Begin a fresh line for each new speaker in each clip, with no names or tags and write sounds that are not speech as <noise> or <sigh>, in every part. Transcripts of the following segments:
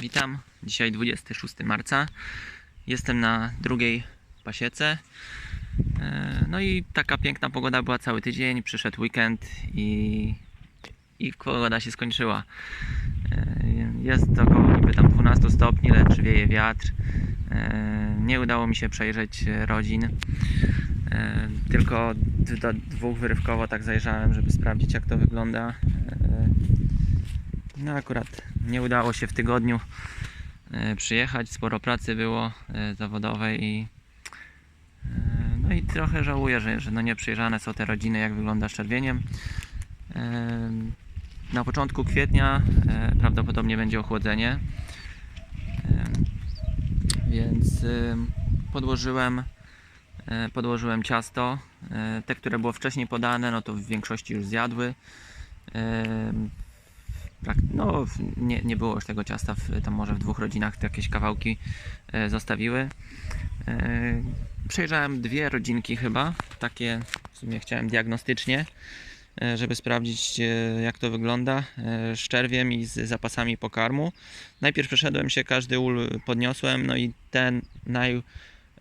Witam. Dzisiaj 26 marca. Jestem na drugiej pasiece. E, No i taka piękna pogoda była cały tydzień. Przyszedł weekend i, i pogoda się skończyła. E, Jest około niby tam 12 stopni, lecz wieje wiatr. E, Nie udało mi się przejrzeć rodzin. Tylko do dwóch wyrywkowo tak zajrzałem, żeby sprawdzić jak to wygląda. No akurat nie udało się w tygodniu e, przyjechać, sporo pracy było e, zawodowej i e, no i trochę żałuję, że, że no nie przyjrzane są te rodziny, jak wygląda z czerwieniem. Na początku kwietnia prawdopodobnie będzie ochłodzenie, więc podłożyłem podłożyłem ciasto. Te, które było wcześniej podane, no to w większości już zjadły. E, prak- no, nie, nie było już tego ciasta, w, tam może w dwóch rodzinach te jakieś kawałki e, zostawiły. E, przejrzałem dwie rodzinki chyba, takie w sumie chciałem diagnostycznie, e, żeby sprawdzić e, jak to wygląda e, z czerwiem i z zapasami pokarmu. Najpierw przeszedłem się, każdy ul podniosłem, no i ten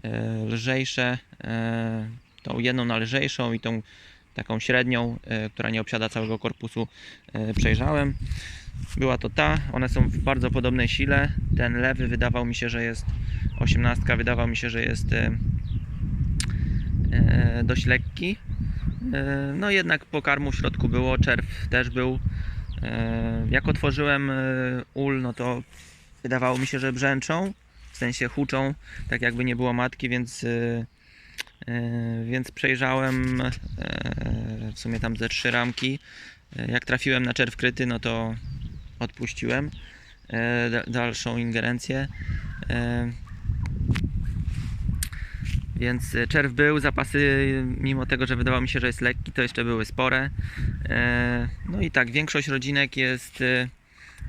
najlżejsze, e, tą jedną najlżejszą i tą taką średnią, e, która nie obsiada całego korpusu, e, przejrzałem. Była to ta, one są w bardzo podobnej sile. Ten lewy wydawał mi się, że jest 18, wydawał mi się, że jest e, dość lekki. No jednak pokarmu w środku było, czerw też był. Jak otworzyłem ul, no to wydawało mi się, że brzęczą, w sensie huczą, tak jakby nie było matki, więc więc przejrzałem e, w sumie tam ze trzy ramki. E, Jak trafiłem na czerw kryty, no to odpuściłem e, da- dalszą ingerencję. E, Więc e, czerw był, zapasy, mimo tego, że wydawało mi się, że jest lekki, to jeszcze były spore. E, No i tak, większość rodzinek jest e,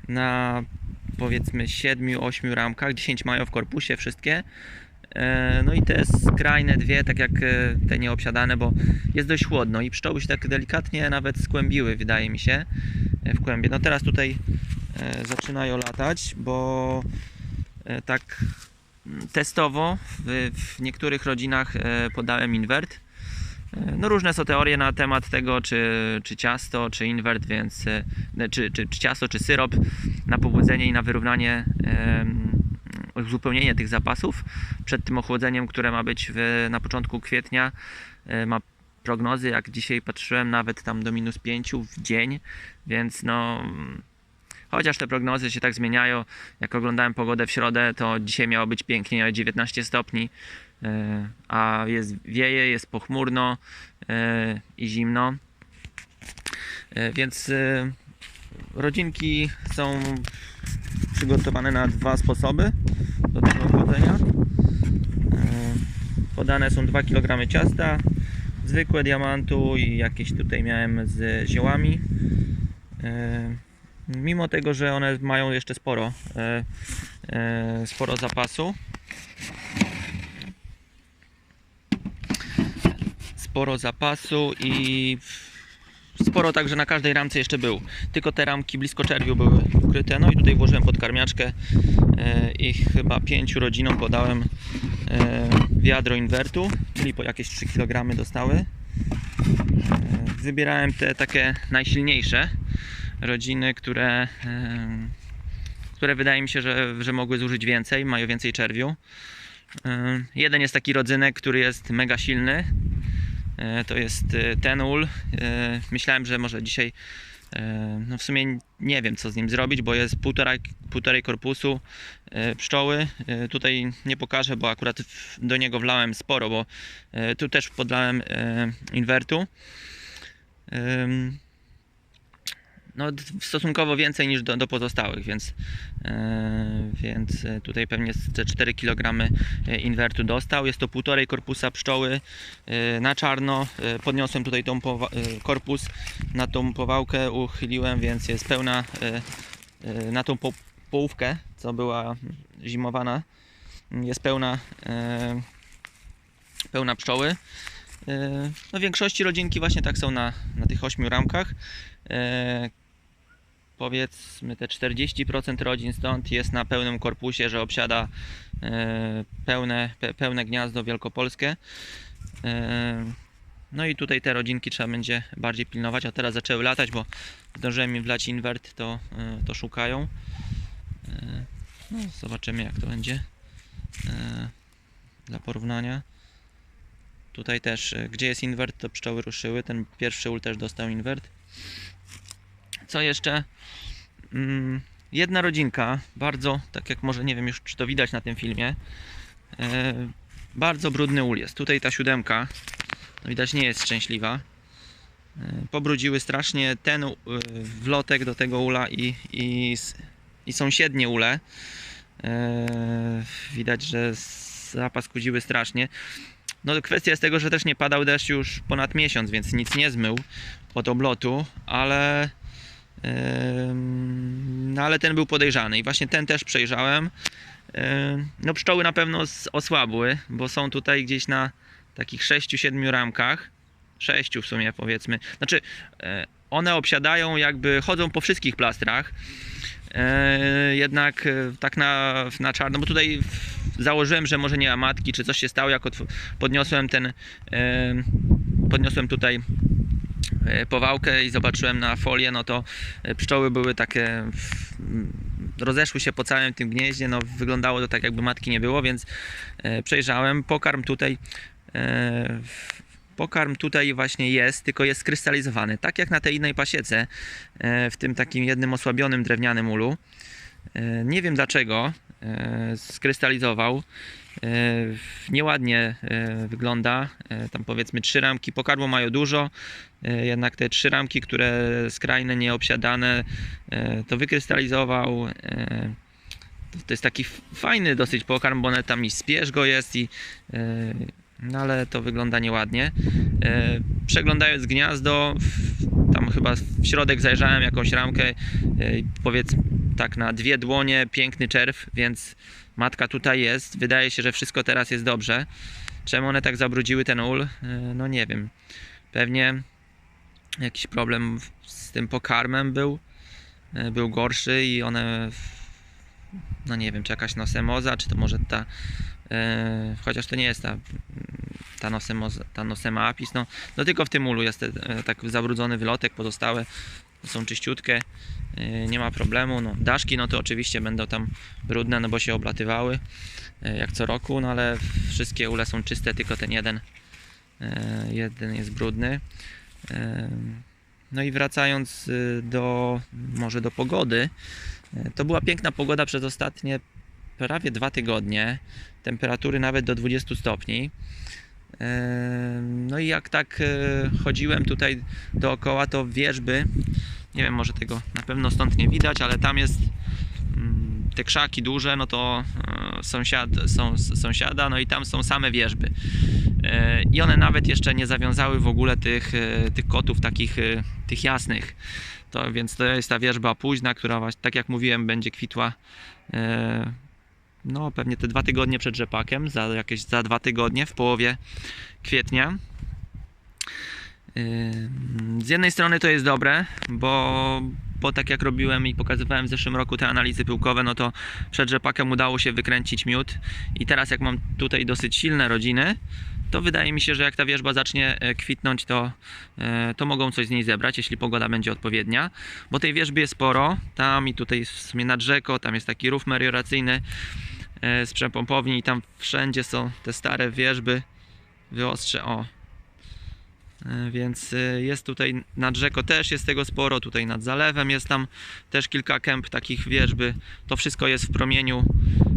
na powiedzmy 7-8 ramkach, 10 mają w korpusie wszystkie. E, No i te skrajne dwie, tak jak e, te nieobsiadane, bo jest dość chłodno i pszczoły się tak delikatnie nawet skłębiły, wydaje mi się, e, w kłębie. No teraz tutaj zaczynają latać, bo tak mm, testowo w, w niektórych rodzinach podałem inwert. No różne są teorie na temat tego, czy, czy ciasto, czy inwert, więc czy, czy, czy ciasto, czy syrop na pobudzenie i na wyrównanie uzupełnienie tych zapasów przed tym ochłodzeniem, które ma być w, na początku kwietnia. E, Ma prognozy, jak dzisiaj patrzyłem, nawet tam do minus 5 w dzień, więc no. Chociaż te prognozy się tak zmieniają, jak oglądałem pogodę w środę, to dzisiaj miało być pięknie, 19 stopni, e, a jest wieje, jest pochmurno e, i zimno. Więc rodzinki są przygotowane na dwa sposoby do tego chłodzenia. E, Podane są 2 kg ciasta, zwykłe diamantu i jakieś tutaj miałem z ziołami. E, Mimo tego, że one mają jeszcze sporo, e, sporo zapasu, sporo zapasu i sporo także na każdej ramce jeszcze był. Tylko te ramki blisko czerwiu były ukryte. No i tutaj włożyłem podkarmiaczkę e, i chyba pięciu rodzinom podałem e, wiadro inwertu, czyli po jakieś 3 kg dostały. E, Wybierałem te takie najsilniejsze rodziny, które, które wydaje mi się, że, że mogły zużyć więcej, mają więcej czerwiu. Jeden jest taki rodzynek, który jest mega silny. E, To jest e, ten ul. E, Myślałem, że może dzisiaj, no w sumie nie wiem co z nim zrobić, bo jest półtora, półtorej korpusu pszczoły. Tutaj nie pokażę, bo akurat do niego wlałem sporo, bo tu też podlałem inwertu. No, stosunkowo więcej niż do, do pozostałych, więc, e, więc e, tutaj pewnie te 4 kg inwertu dostał. Jest to półtorej korpusa pszczoły e, na czarno. E, Podniosłem tutaj tą e, korpus na tą powałkę, uchyliłem, więc jest pełna e, e, na tą po- połówkę, co była zimowana. Jest pełna e, pełna pszczoły. E, No w większości rodzinki właśnie tak są na, na tych ośmiu ramkach. E, powiedzmy te 40% rodzin stąd jest na pełnym korpusie, że obsiada e, pełne, pe, pełne gniazdo wielkopolskie. E, no i tutaj te rodzinki trzeba będzie bardziej pilnować, a teraz zaczęły latać, bo zdążyłem im wlać invert, to, e, to szukają. No, zobaczymy jak to będzie dla porównania. Tutaj też, gdzie jest invert, to pszczoły ruszyły. Ten pierwszy ul też dostał invert. Co jeszcze? Mm, jedna rodzinka, bardzo, tak jak może nie wiem już czy to widać na tym filmie, e, bardzo brudny ul jest. Tutaj ta siódemka, no widać nie jest szczęśliwa. E, pobrudziły strasznie ten e, wlotek do tego ula i, i, i sąsiednie ule. Widać, że zapaskudziły strasznie. No kwestia jest tego, że też nie padał deszcz już ponad miesiąc, więc nic nie zmył od oblotu, ale No ale ten był podejrzany i właśnie ten też przejrzałem. No pszczoły na pewno osłabły, bo są tutaj gdzieś na takich 6-7 ramkach. 6 w sumie powiedzmy. Znaczy e, one obsiadają jakby chodzą po wszystkich plastrach. E, Jednak e, tak na, na czarno, bo tutaj założyłem, że może nie ma matki, czy coś się stało, jak podniosłem ten podniosłem tutaj powałkę i zobaczyłem na folię, no to e, pszczoły były takie, rozeszły się po całym tym gnieździe, no wyglądało to tak jakby matki nie było, więc e, przejrzałem. Pokarm tutaj, e, pokarm tutaj właśnie jest, tylko jest skrystalizowany, tak jak na tej innej pasiece, e, w tym takim jednym osłabionym drewnianym ulu. E, Nie wiem dlaczego e, skrystalizował. E, Nieładnie e, wygląda. E, Tam powiedzmy trzy ramki pokarmu mają dużo. Jednak te trzy ramki, które skrajne, nieobsiadane, to wykrystalizował. To jest taki fajny dosyć pokarm, bo one tam i spierzgo jest i no ale to wygląda nieładnie. Przeglądając gniazdo, tam chyba w środek zajrzałem jakąś ramkę, powiedz tak na dwie dłonie, piękny czerw, więc matka tutaj jest. Wydaje się, że wszystko teraz jest dobrze. Czemu one tak zabrudziły ten ul? E, No nie wiem. Pewnie jakiś problem z tym pokarmem był. E, Był gorszy i one. No nie wiem, czy jakaś nosemoza, czy to może ta. E, chociaż to nie jest ta. Ta, nosemoza, ta nosema apis. No, no tylko w tym ulu jest tak zabrudzony wylotek, pozostałe są czyściutkie. E, nie ma problemu. No, daszki, no to oczywiście będą tam brudne, no bo się oblatywały e, jak co roku, no ale wszystkie ule są czyste, tylko ten jeden, e, jeden jest brudny. No i wracając y, do może do pogody, to była piękna pogoda przez ostatnie prawie dwa tygodnie. Temperatury nawet do 20 stopni. No i jak tak chodziłem tutaj dookoła, to wierzby, nie wiem, może tego na pewno stąd nie widać, ale tam jest mm, te krzaki duże, no to e, sąsiad, są, sąsiada, no i tam są same wierzby. E, I one nawet jeszcze nie zawiązały w ogóle tych, e, tych kotów takich tych jasnych. To, więc to jest ta wierzba późna, która właśnie, tak jak mówiłem, będzie kwitła no pewnie te dwa tygodnie przed rzepakiem, za jakieś za dwa tygodnie, w połowie kwietnia. Z jednej strony to jest dobre, bo, bo tak jak robiłem i pokazywałem w zeszłym roku te analizy pyłkowe, no to przed rzepakiem udało się wykręcić miód. I teraz jak mam tutaj dosyć silne rodziny, to wydaje mi się, że jak ta wierzba zacznie e, kwitnąć, to, e, to mogą coś z niej zebrać, jeśli pogoda będzie odpowiednia, bo tej wierzby jest sporo, tam i tutaj w sumie nad rzeką, tam jest taki rów melioracyjny e, z przepompowni i tam wszędzie są te stare wierzby, wyostrze, o, E, Więc e, jest tutaj nad rzeką też jest tego sporo, tutaj nad zalewem jest tam też kilka kęp takich wierzby. To wszystko jest w promieniu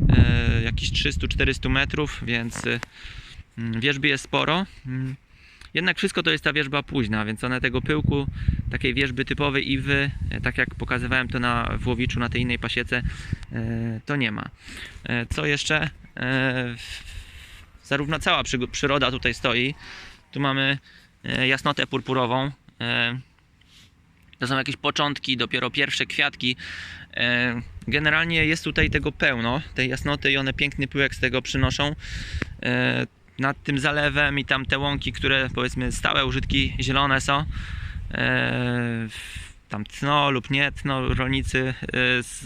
e, jakichś 300-400 metrów, więc e, mm, wierzby jest sporo. Mm, Jednak wszystko to jest ta wierzba późna, więc one tego pyłku, takiej wierzby typowej iwy, e, tak jak pokazywałem to na w Łowiczu, na tej innej pasiece, e, to nie ma. E, Co jeszcze? E, Zarówno cała przyroda tutaj stoi. Tu mamy e, jasnotę purpurową. E, To są jakieś początki, dopiero pierwsze kwiatki. E, Generalnie jest tutaj tego pełno, tej jasnoty i one piękny pyłek z tego przynoszą. E, Nad tym zalewem i tam te łąki, które powiedzmy stałe użytki zielone są. e, tam tno lub nie tno rolnicy z,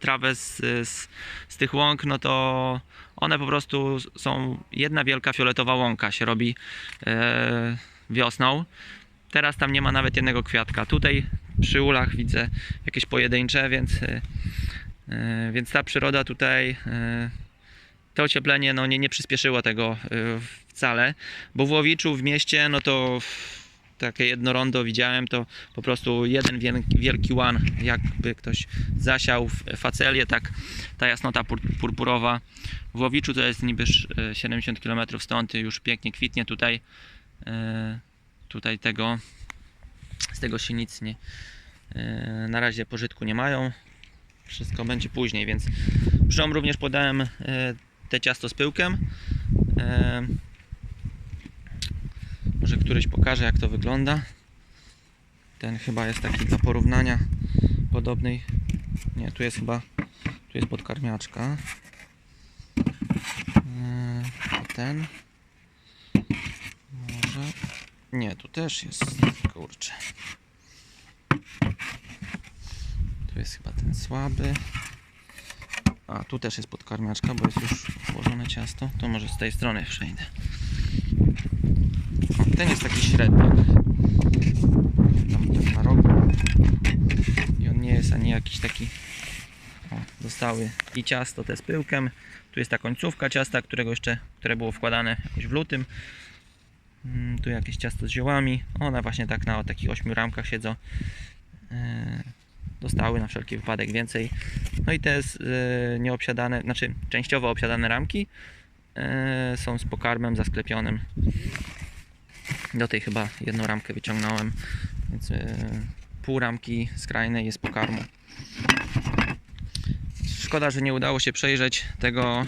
trawę z, z, z tych łąk, no to one po prostu są jedna wielka fioletowa łąka się robi e, wiosną. Teraz tam nie ma nawet jednego kwiatka. Tutaj przy ulach widzę jakieś pojedyncze, więc, e, e, więc ta przyroda tutaj, e, to ocieplenie no, nie, nie przyspieszyło tego wcale, bo w Łowiczu w mieście, no to takie jedno rondo widziałem, to po prostu jeden wielki, wielki łan, jakby ktoś zasiał facelię, tak ta jasnota pur- purpurowa. W Łowiczu to jest niby sz- e, 70 km stąd, już pięknie kwitnie tutaj. E, Tutaj tego, z tego się nic nie, e, na razie pożytku nie mają. Wszystko będzie później, więc pszczom również podałem e, te ciasto z pyłkiem. Może któryś pokaże jak to wygląda. Ten chyba jest taki dla porównania podobnej. Nie, tu jest chyba tu jest podkarmiaczka. Ten. Nie, tu też jest. Kurczę. Tu jest chyba ten słaby. A tu też jest podkarmiaczka, bo jest już włożone ciasto. To może z tej strony przejdę. Ten jest taki średniak. Tam tak na rogu. I on nie jest ani jakiś taki o, zostały i ciasto te z pyłkiem. Tu jest ta końcówka ciasta, którego jeszcze, które było wkładane jakoś w lutym. Mm, Tu jakieś ciasto z ziołami. One właśnie tak na takich ośmiu ramkach siedzą. E, Dostały na wszelki wypadek więcej. No i te e, nieobsiadane, znaczy częściowo obsiadane ramki e, są z pokarmem zasklepionym. Do tej chyba jedną ramkę wyciągnąłem, więc pół ramki skrajnej jest pokarmu. Szkoda, że nie udało się przejrzeć tego,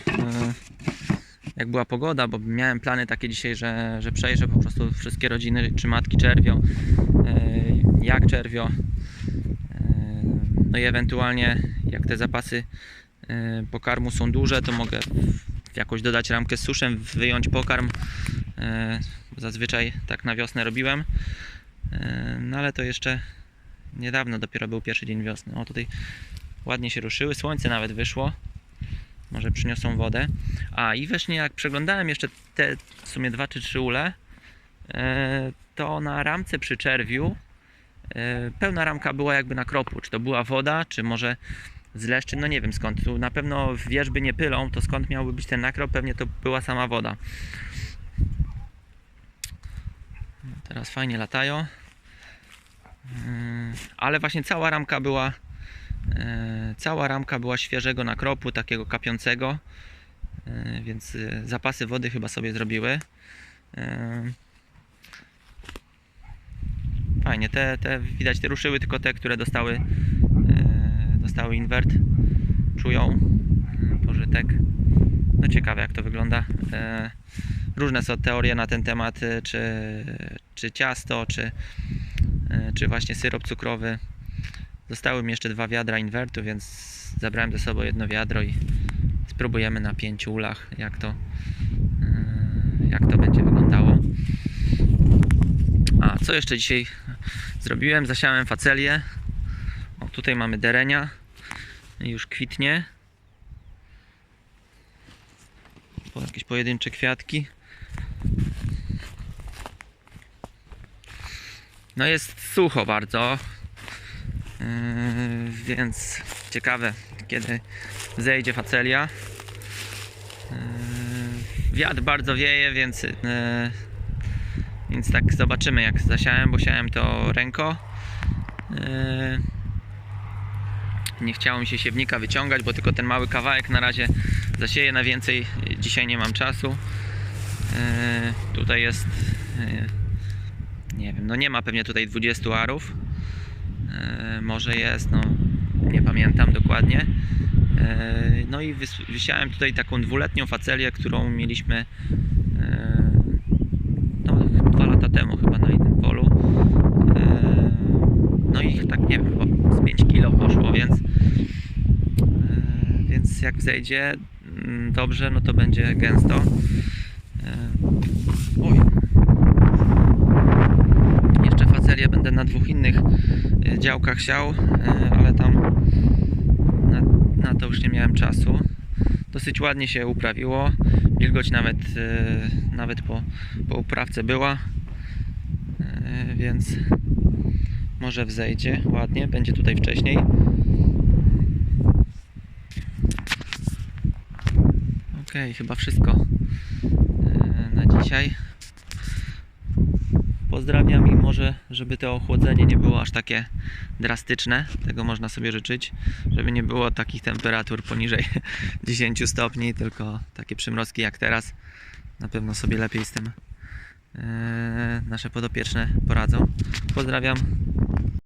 jak była pogoda, bo miałem plany takie dzisiaj, że, że przejrzę po prostu wszystkie rodziny, czy matki czerwio, e, jak czerwio. E, No i ewentualnie, jak te zapasy e, pokarmu są duże, to mogę jakoś dodać ramkę z suszem, wyjąć pokarm. Zazwyczaj tak na wiosnę robiłem. No ale to jeszcze niedawno, dopiero był pierwszy dzień wiosny. O tutaj ładnie się ruszyły, słońce nawet wyszło. Może przyniosą wodę. A i właśnie jak przeglądałem jeszcze te w sumie dwa czy trzy ule, e, to na ramce przy czerwiu e, pełna ramka była jakby na kropu. Czy to była woda, czy może z leszczy, no nie wiem skąd. Tu na pewno wierzby nie pylą, to skąd miałby być ten nakrop? Pewnie to była sama woda. Teraz fajnie latają. Mm, Ale właśnie cała ramka była E, Cała ramka była świeżego nakropu, takiego kapiącego, e, więc e, zapasy wody chyba sobie zrobiły. E, Fajnie, te, te widać te ruszyły tylko te, które dostały, e, dostały invert, czują e, pożytek. No ciekawe jak to wygląda. E, Różne są teorie na ten temat, e, czy, czy ciasto, czy, e, czy właśnie syrop cukrowy. Zostały mi jeszcze dwa wiadra inwertu, więc zabrałem ze sobą jedno wiadro i spróbujemy na pięciu ulach, jak to, yy, jak to będzie wyglądało. A co jeszcze dzisiaj zrobiłem? Zasiałem facelię. O, tutaj mamy derenia. Już kwitnie. Po jakieś pojedyncze kwiatki. No jest sucho bardzo. Yy, więc ciekawe, kiedy zejdzie facelia. Yy, wiatr bardzo wieje, więc, yy, więc tak zobaczymy jak zasiałem, bo siałem to ręko. Nie chciało mi się siewnika wyciągać, bo tylko ten mały kawałek na razie zasieję na więcej. Dzisiaj nie mam czasu. Tutaj jest, nie wiem, no nie ma pewnie tutaj 20 arów. E, może jest, no nie pamiętam dokładnie. E, No i wys- wysiałem tutaj taką dwuletnią facelię, którą mieliśmy e, no, dwa lata temu chyba na innym polu. No i tak nie wiem, z 5 kilo poszło, więc więc jak zejdzie mm, dobrze, no to będzie gęsto. Oj. Serię będę na dwóch innych e, działkach siał, e, ale tam na, na to już nie miałem czasu. Dosyć ładnie się uprawiło. Wilgoć nawet, e, nawet po, po uprawce była, więc może wzejdzie ładnie, będzie tutaj wcześniej. Okej, chyba wszystko na dzisiaj. Pozdrawiam i może, żeby to ochłodzenie nie było aż takie drastyczne. Tego można sobie życzyć, żeby nie było takich temperatur poniżej <laughs> 10 stopni, tylko takie przymrozki jak teraz. Na pewno sobie lepiej z tym e, nasze podopieczne poradzą. Pozdrawiam.